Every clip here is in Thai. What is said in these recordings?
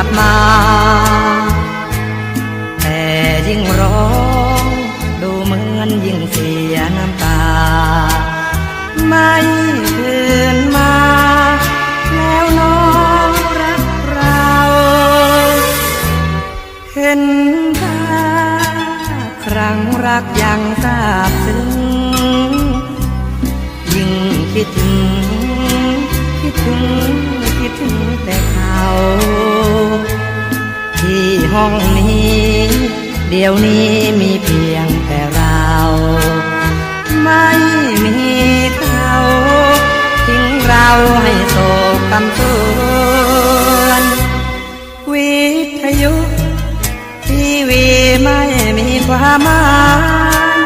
วอนรักคืนกลับมา แต่ยิ่งร้อง ดูเหมือนยิ่งเสียน้ำตา ไม่คืนมา แล้วน้องรักเรา เห็นภาครั้งรักยังทรา ห้องนี้ เดี๋ยวนี้มีเพียงแต่เรา ไม่มีเขาทิ้งเราให้โศกกำสวนวิทยุทีวีไม่มีความหมาย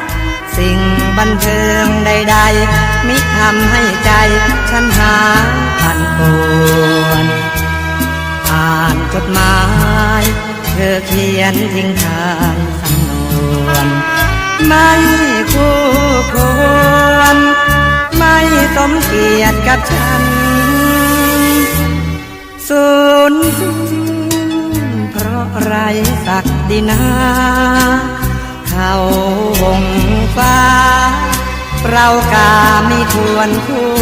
สิ่งบันเทิงใดๆมิทำให้ใจ นทิ้งทายสำนวนไม่คู่ควรไม่สมเกียรติกับฉันสูญสิ้นเพราะไรสักดินาเขาวงฟ้า เรากาไม่ควรคู่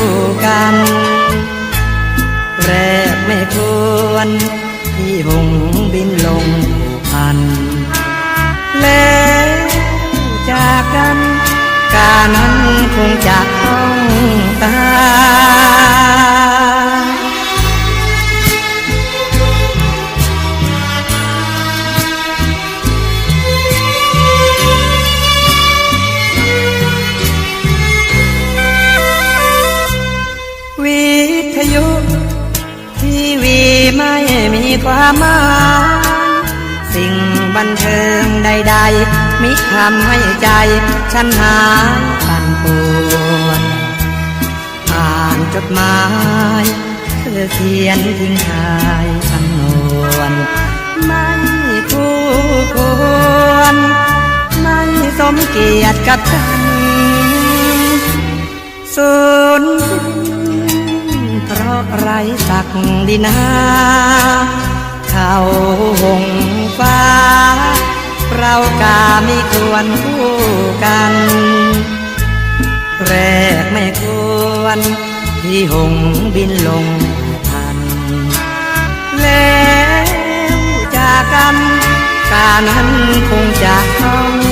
กันแรกไม่ควรที่หงบินลง พัน แล้วจากกันการนั้นคงจะต้องตายวิทยุทีวีไม่มีความหมาย สิ่งบันเทิงใดๆ มิทำให้ใจ ฉันหายปั่นป่วนอ่านจดหมายเธอเขียนทิ้งทายสำนวนไม่คู่ควรไม่สมเกียรติกับฉันสูญสิ้นเพราะไรสักดินา ไม่ควรคู่กัน แรกไม่ควร ที่หงบินลงทัน แล้วจากกัน การนั้นคงจะต้อง